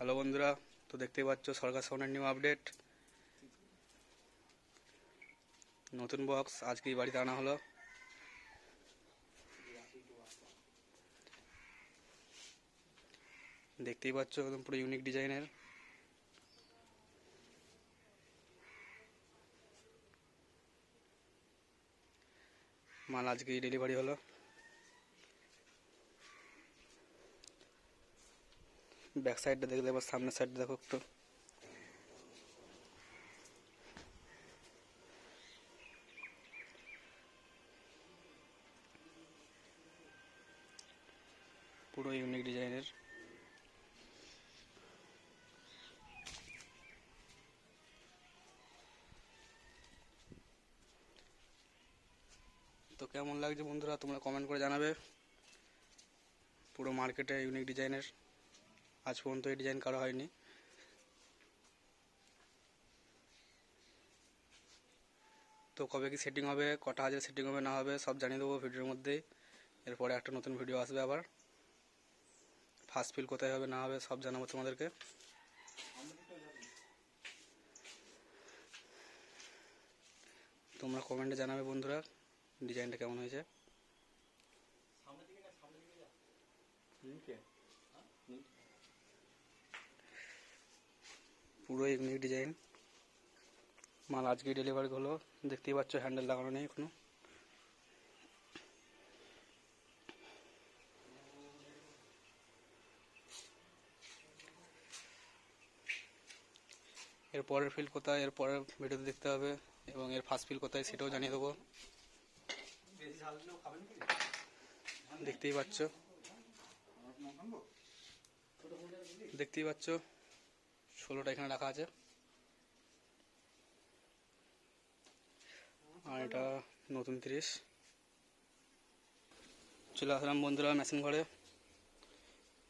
Hello বন্ধুরা, তো দেখতেই পাচ্ছ সরকার সাউন্ডের নিউ আপডেট। নতুন বক্স, আজকেই বাড়িতে আনা হলো। দেখতেই পাচ্ছ একদম পুরো ইউনিক ডিজাইনের মাল আজকেই ডেলিভারি হলো। ব্যাক সাইডটা দেখলে এবার সামনের সাইড দেখো একটু। পুরো ইউনিক ডিজাইনের তো কেমন লাগছে বন্ধুরা, তোমরা কমেন্ট করে জানাবে। পুরো মার্কেটে ইউনিক ডিজাইনের আজ পর্যন্ত এই ডিজাইন করা হয়নি। তো কবে কি সেটিং হবে কটা হাজার সেটিং হবে না হবে সব জানিয়ে দেবো ভিডিওর মধ্যেই। এরপরে একটা নতুন ভিডিও আসবে আবার। ফার্স্ট ফিল কোথায় হবে না হবে সব জানাব তোমাদেরকে। তোমরা কমেন্টে জানাবে বন্ধুরা ডিজাইনটা কেমন হয়েছে। পুরো ইউনিক ডিজাইন মাল আজকে ডেলিভারি হলো। দেখতেই পাচ্ছ হ্যান্ডেল লাগানো নেই এখনও। এর পরের ফিল কোথায়? এর পরের ভিডিওতে দেখতে হবে। এবং এর ফার্স্ট ফিল কোথায় সেটাও জানিয়ে দেবো। দেখতেই পাচ্ছ। দেখতেই পাচ্ছ। ষোলোটা এখানে রাখা আছে। আর এটা নতুন তিরিশ। চলে আসলাম বন্ধুরা মেশিন ঘরে।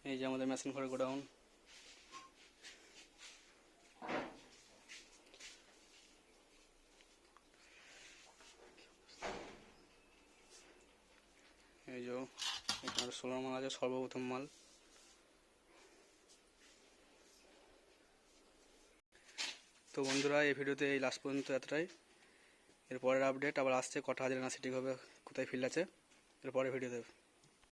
এই যে আমাদের মেশিন ঘরে গোডাউন। এই যে ষোলো মাল আছে, সর্বপ্রথম মাল। তো বন্ধুরা, এই ভিডিওতে এই লাস্ট পর্যন্ত এতটাই। এরপরের আপডেট আবার আসছে, কটা হাজার না সেটিং হবে কোথায় ফিল্ড আছে। এরপরে ভিডিও দেবে